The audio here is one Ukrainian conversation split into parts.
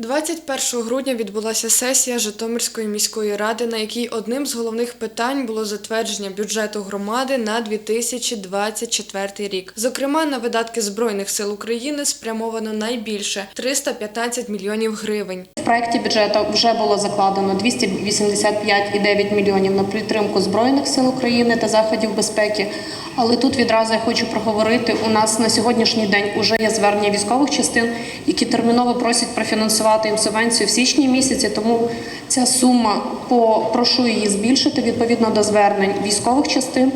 21 грудня відбулася сесія Житомирської міської ради, на якій одним з головних питань було затвердження бюджету громади на 2024 рік. Зокрема, на видатки Збройних сил України спрямовано найбільше 315 мільйонів гривень. В проєкті бюджету вже було закладено 285,9 мільйонів на підтримку Збройних сил України та заходів безпеки. Але тут відразу я хочу проговорити. У нас на сьогоднішній день вже є звернення військових частин, які терміново просять профінансувати їм субвенцію в січні місяці. Тому ця сума по прошу її збільшити відповідно до звернень військових частин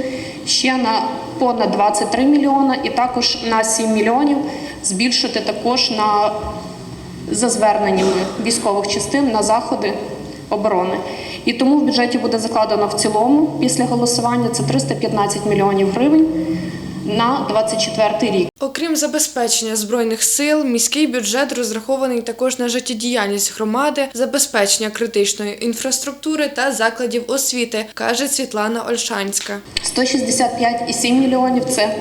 ще на понад 23 мільйона, і також на 7 мільйонів збільшити також на за зверненнями військових частин на заходи оборони. І тому в бюджеті буде закладено в цілому після голосування це 315 мільйонів гривень на 24 рік. Окрім забезпечення збройних сил, міський бюджет розрахований також на життєдіяльність громади, забезпечення критичної інфраструктури та закладів освіти, каже Світлана Ольшанська. 165,7 мільйонів це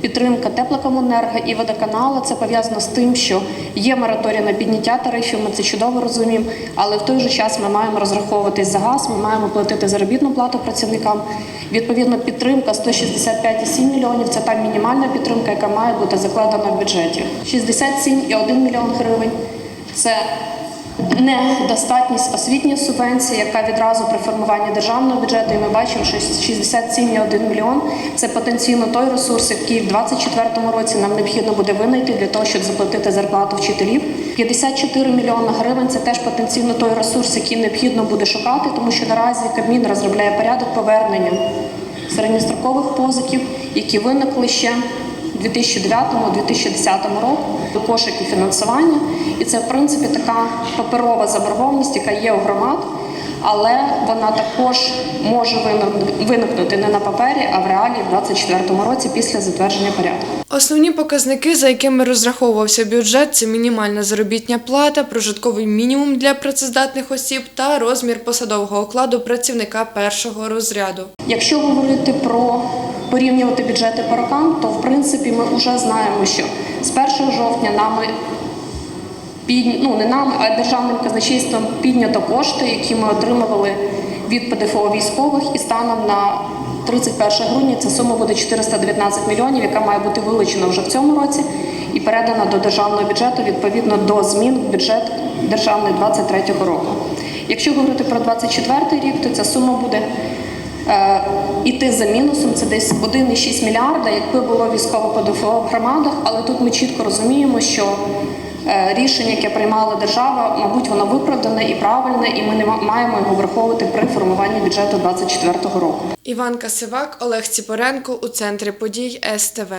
підтримка теплокомуненерго і водоканалу. Це пов'язано з тим, що є мораторій на підняття тарифів. Ми це чудово розуміємо. Але в той же час ми маємо розраховуватись за газ, ми маємо платити заробітну плату працівникам. Відповідно, підтримка 165,7 мільйонів це та мінімальна підтримка, яка має бути закладена в бюджеті. 67,1 мільйон гривень це недостатність освітньої субвенції, яка відразу при формуванні державного бюджету, і ми бачимо, що 67,1 мільйон це потенційно той ресурс, який в 2024 році нам необхідно буде винайти для того, щоб заплатити зарплату вчителів. 54 мільйони гривень це теж потенційно той ресурс, який необхідно буде шукати, тому що наразі Кабмін розробляє порядок повернення середньострокових позиків, які виникли ще 2009-2010 року до кошики фінансування. І це, в принципі, така паперова заборгованість, яка є у громад, але вона також може виник- виникнути не на папері, а в реалії в 2024 році після затвердження порядку. Основні показники, за якими розраховувався бюджет, це мінімальна заробітня плата, прожитковий мінімум для працездатних осіб та розмір посадового окладу працівника першого розряду. Якщо говорити про порівнювати бюджети по рокам, то в принципі ми вже знаємо, що з 1 жовтня нами під, ну не нами, а державним казначейством піднято кошти, які ми отримували від ПДФО військових, і станом на 31 грудня ця сума буде 419 мільйонів, яка має бути вилучена вже в цьому році і передана до державного бюджету відповідно до змін в бюджет державний 23 року. Якщо говорити про 24 рік, то ця сума буде іти за мінусом, це десь 1,6 мільярда, якби було військово ПДФО в громадах, але тут ми чітко розуміємо, що е, рішення, яке приймала держава, мабуть, воно виправдане і правильне, і ми не ма- маємо його враховувати при формуванні бюджету 2024 року. Іван Касивак, Олег Ціпоренко у центрі подій СТВ.